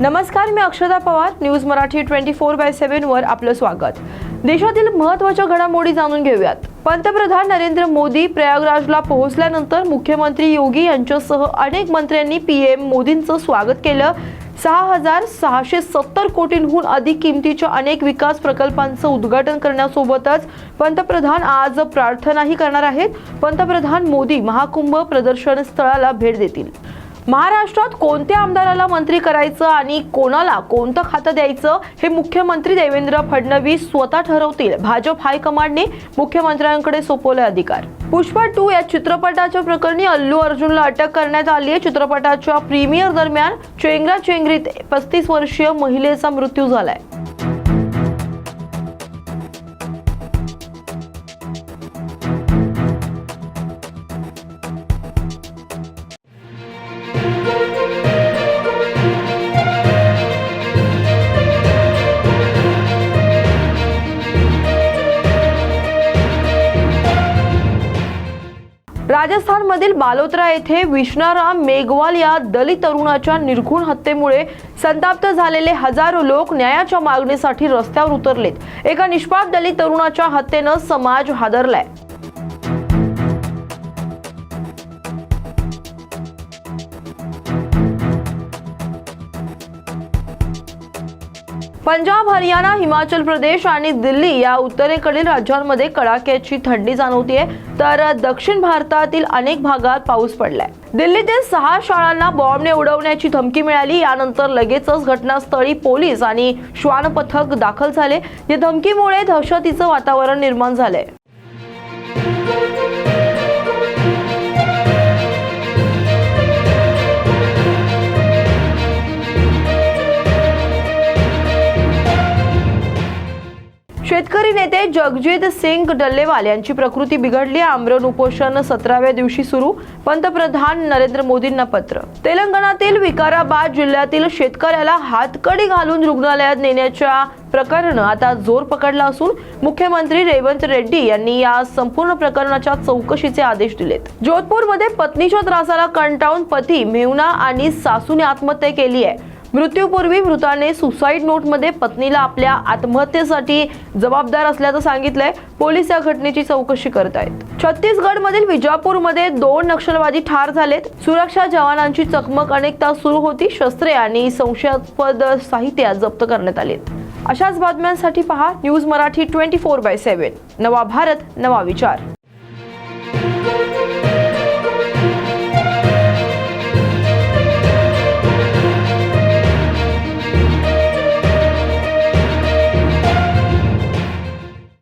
नमस्कार मी Akshada Pawar. News Marathi twenty four by सेव्हनवर आपलं स्वागत. देशातील महत्त्वाच्या घडामोडी जाणून घेऊयात. पंतप्रधान नरेंद्र मोदी प्रयागराजला पोहोचल्यानंतर मुख्यमंत्री योगी यांच्यासह अनेक मंत्र्यांनी पीएम मोदींचं स्वागत केलं. सहा हजार सहाशे सत्तर कोटींहून अधिक किमतीच्या अनेक विकास प्रकल्पांचं उद्घाटन करण्यासोबतच पंतप्रधान आज प्रार्थनाही करणार आहेत. पंतप्रधान मोदी महाकुंभ प्रदर्शन स्थळाला भेट देतील. महाराष्ट्रात कोणत्या आमदाराला मंत्री करायचं आणि कोणाला कोणतं खातं द्यायचं हे मुख्यमंत्री देवेंद्र फडणवीस स्वतः ठरवतील. भाजप हायकमांडने मुख्यमंत्र्यांकडे सोपवले अधिकार. पुष्पा टू या चित्रपटाच्या प्रकरणी अल्लू अर्जुनला अटक करण्यात आली आहे. चित्रपटाच्या प्रीमियर दरम्यान चेंगरा चेंगरीत पस्तीस वर्षीय महिलेचा मृत्यू झालाय. राजस्थानमधील बालोत्रा येथे विष्णाराम मेघवाल या दलित तरुणाच्या निर्घुण हत्येमुळे संताप्त झालेले हजारो लोक न्यायाच्या मागणीसाठी रस्त्यावर उतरलेत. एका निष्पाप दलित तरुणाच्या हत्येनं समाज हादरलाय. पंजाब हरियाणा हिमाचल प्रदेश आणि दिल्ली या उत्तरेकडील राज्यांमध्ये कडाक्याची थंडी जाणवतीये. तर दक्षिण भारतातील अनेक भागात पाऊस पडलाय. दिल्लीतील सहा शाळांना बॉम्बने उडवण्याची धमकी मिळाली. यानंतर लगेचच घटनास्थळी पोलीस आणि श्वान पथक दाखल झाले. या धमकीमुळे दहशतीचं वातावरण निर्माण झालंय. शेतकरी नेते जगजित सिंग डल्लेवाल यांची प्रकृती बिघडली. आमरण उपोषण सतराव्या दिवशी सुरू. पंतप्रधान नरेंद्र मोदींना पत्र. तेलंगणातील विकाराबाद जिल्ह्यातील शेतकऱ्याला हातकडी घालून रुग्णालयात नेण्याच्या प्रकरण आता जोर पकडला असून मुख्यमंत्री रेवंत रेड्डी यांनी या संपूर्ण प्रकरणाच्या चौकशीचे आदेश दिलेत. जोधपूरमध्ये पत्नीच्या त्रासाला कंटाळून पती मेहुना आणि सासूने आत्महत्या केली आहे. मृत्यूपूर्वी मृताने सुसाईड नोटमध्ये पत्नीला आपल्या आत्महत्येसाठी जबाबदार असल्याचं सांगितलंय. पोलीस या घटनेची चौकशी करत आहेत. छत्तीसगडमधील विजापूरमध्ये दोन नक्षलवादी ठार झालेत. सुरक्षा जवानांची चकमक अनेक तास सुरू होती. शस्त्रे आणि संशयास्पद साहित्य जप्त करण्यात आलेत. अशाच बातम्यांसाठी पहा news Marathi twenty four by seven. नवा भारत नवा विचार.